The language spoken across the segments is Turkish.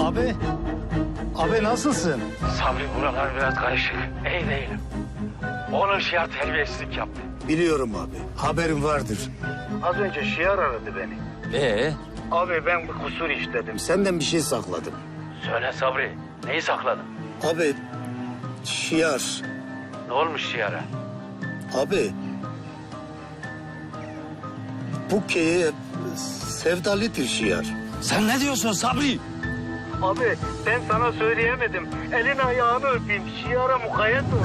Abi, abi nasılsın? Sabri buralar biraz karışık. İyi değilim. Onun şiar terbiyesizlik yaptı. Biliyorum abi, haberim vardır. Az önce Şiar aradı beni. Ee? Abi ben bir kusur işledim. Senden bir şey sakladım. Söyle Sabri. Neyi sakladın? Abi, Şiar. Ne olmuş şiara? Abi, bu köye sevdalıdır Şiar. Sen ne diyorsun Sabri? Abi ben sana söyleyemedim. Elin ayağını öpeyim. Şiara mukayyet ol.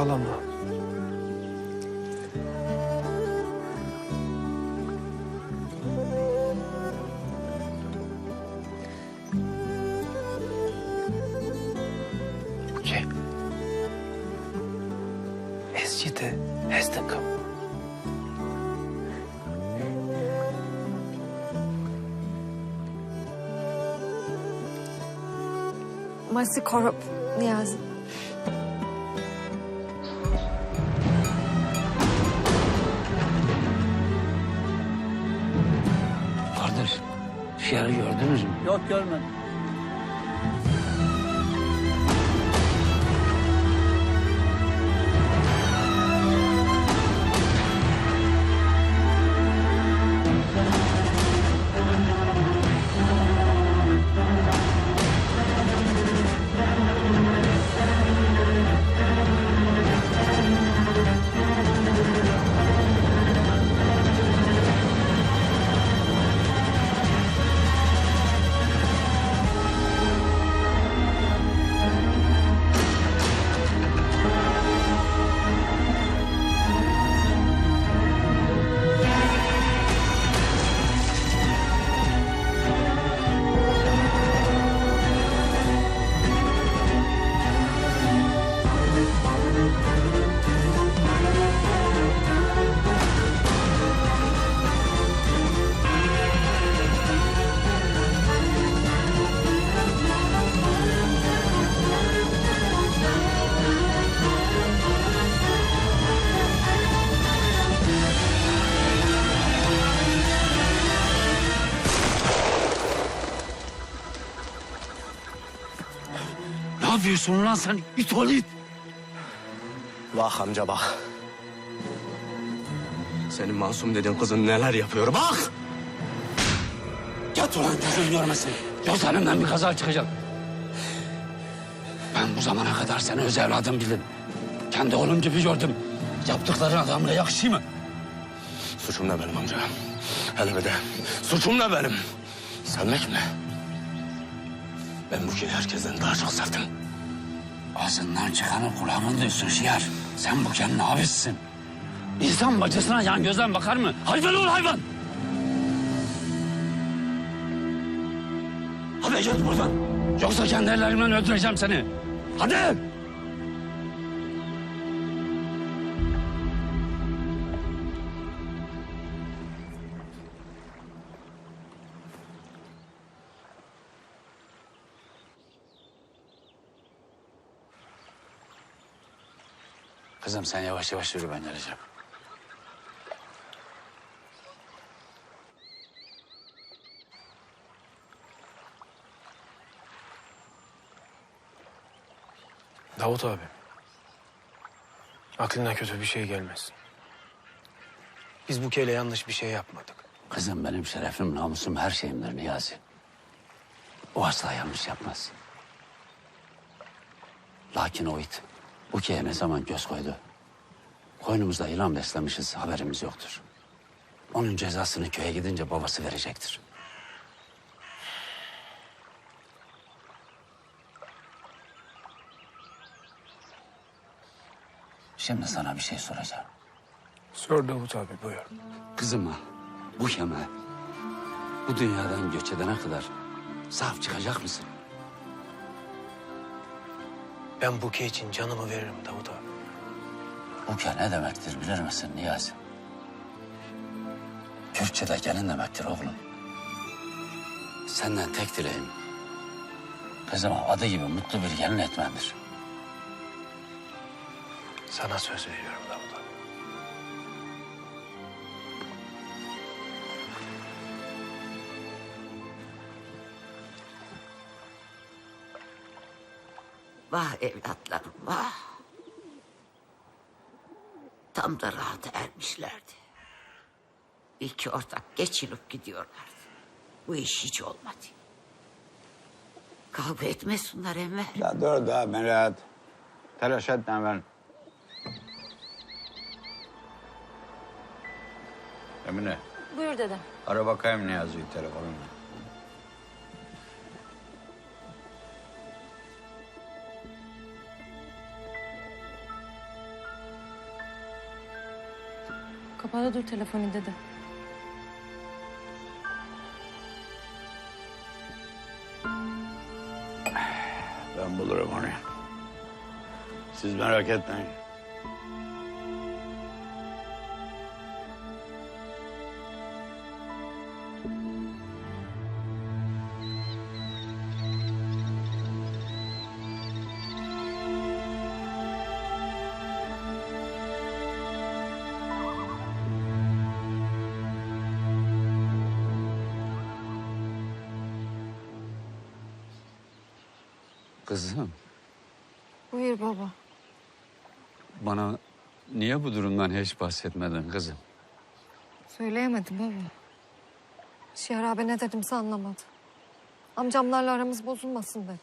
Ağlama. Buket. Escide, estakam. Masi korop Niyazi. Şiarı gördünüz mü? Yok görmedim. Ne yapıyorsun lan sen? İt ol it. Bak amca bak. Senin masum dediğin kızın neler yapıyor bak. Yat ulan gözüm görmesin. Yoksa önümden bir kaza çıkacak. Ben bu zamana kadar seni öz evladım bildim. Kendi oğlum gibi gördüm. Yaptıkların adamla yakışıyor mu? Suçum ne benim amca? Hele bir de suçum ne benim? Sevmek mi? Ben bu köyü herkesten daha çok sevdim. Ağzından çıkanı kulağın duysun şiar. Sen bu kendine abisisin. İnsan bacısına yan gözden bakar mı? Hayvan ol hayvan. Hadi git buradan. Yoksa kendi ellerimle öldüreceğim seni. Hadi. Kızım sen yavaş yavaş yürü ben geleceğim. Davut abi. Aklına kötü bir şey gelmesin. Biz bu keyle yanlış bir şey yapmadık. Kızım benim şerefim, namusum, her şeyimdir Niyazi. O asla yanlış yapmaz. Lakin o it bu köye ne zaman göz koydu? Koynumuzda yılan beslemişiz haberimiz yoktur. Onun cezasını köye gidince babası verecektir. Şimdi sana bir şey soracağım. Sor Davut abi buyur. Kızıma bu Kemal bu dünyadan göç edene kadar sahip çıkacak mısın? Ben Buke için canımı veririm Davut abi. Bu ke ne demektir bilir misin Niyazi? Kürtçe'de gelin demektir oğlum. Senden tek dileğim kızıma adı gibi mutlu bir gelin etmendir. Sana söz veriyorum Davut abi. Vah evlatlarım vah. Tam da rahat ermişlerdi. İki ortak geçinip gidiyorlardı. Bu iş hiç olmadı. Kavga etmesinler Enver. Ya dur da Melahat. Telaş etme ben. Emine, Buyur dede. ara bakayım ne yazıyor telefonumda. Kapalı dur telefonu dede. Ben bulurum onu. Siz merak etmeyin. Kızım Buyur baba. bana niye bu durumdan hiç bahsetmedin kızım? Söyleyemedim baba. Şiar abi ne dedimse anlamadı. Amcamlarla aramız bozulmasın dedi.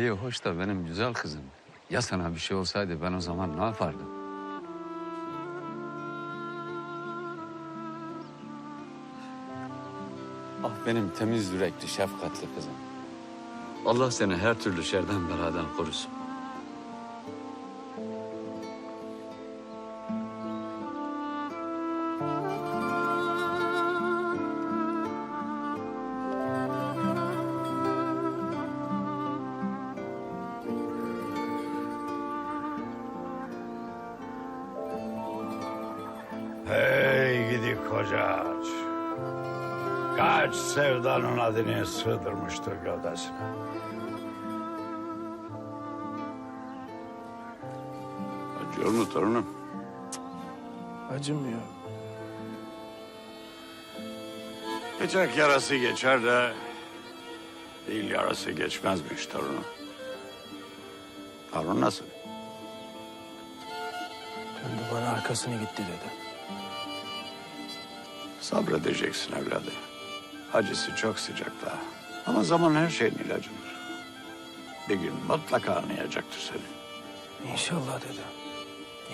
İyi hoş da benim güzel kızım. Ya sana bir şey olsaydı ben o zaman ne yapardım? Ah benim temiz yürekli, şefkatli kızım. Allah seni her türlü şerden beladan korusun. Hey gidi koca ağaç. Kaç sevdanın adını sığdırmıştır gövdesine. Acıyor mu torunum? Acımıyor. Bıçak yarası geçer de dil yarası geçmezmiş torunum. Torun nasıl? Döndü bana arkasını gitti dedi. Sabredeceksin evladı. Acısı çok sıcak daha. Ama zaman her şeyin ilacıdır. Bir gün mutlaka anlayacaktır seni. İnşallah dedi.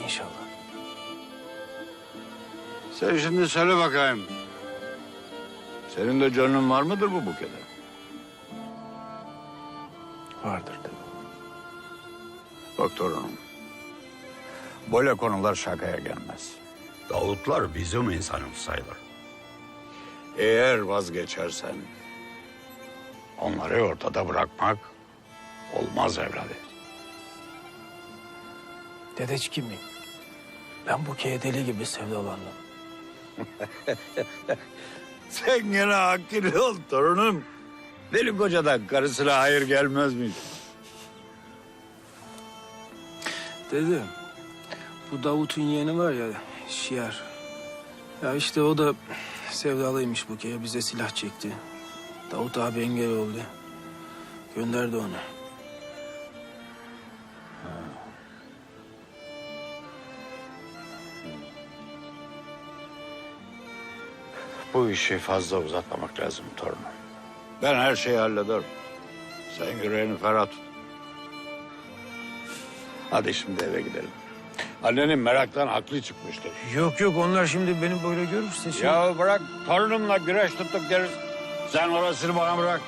İnşallah. Sen şimdi söyle bakayım. Senin de canın var mıdır bu bukete? Vardır dedi. Doktorum. Böyle konular şakaya gelmez. Davutlar bizim insanımız sayılır. Eğer vazgeçersen onları ortada bırakmak olmaz evladı. Dedeci miyim? Ben Buke'ye deli gibi sevdalandım. Sen gene akıllı ol torunum. Deli kocadan karısına hayır gelmezmiş. Dedi. Bu Davut'un yeğeni var ya Şiar. Ya işte o da sevdalıymış Buke'ye. Bize silah çekti. Davut abi engel oldu. Gönderdi onu. Bu işi fazla uzatmamak lazım torunum. Ben her şeyi hallederim. Sen yüreğini ferah tut. Hadi şimdi eve gidelim. Annenin meraktan aklı çıkmıştır. Yok yok onlar şimdi beni böyle görürse şey... Ya bırak torunumla güreş tuttuk deriz. Sen orasını bana bırak.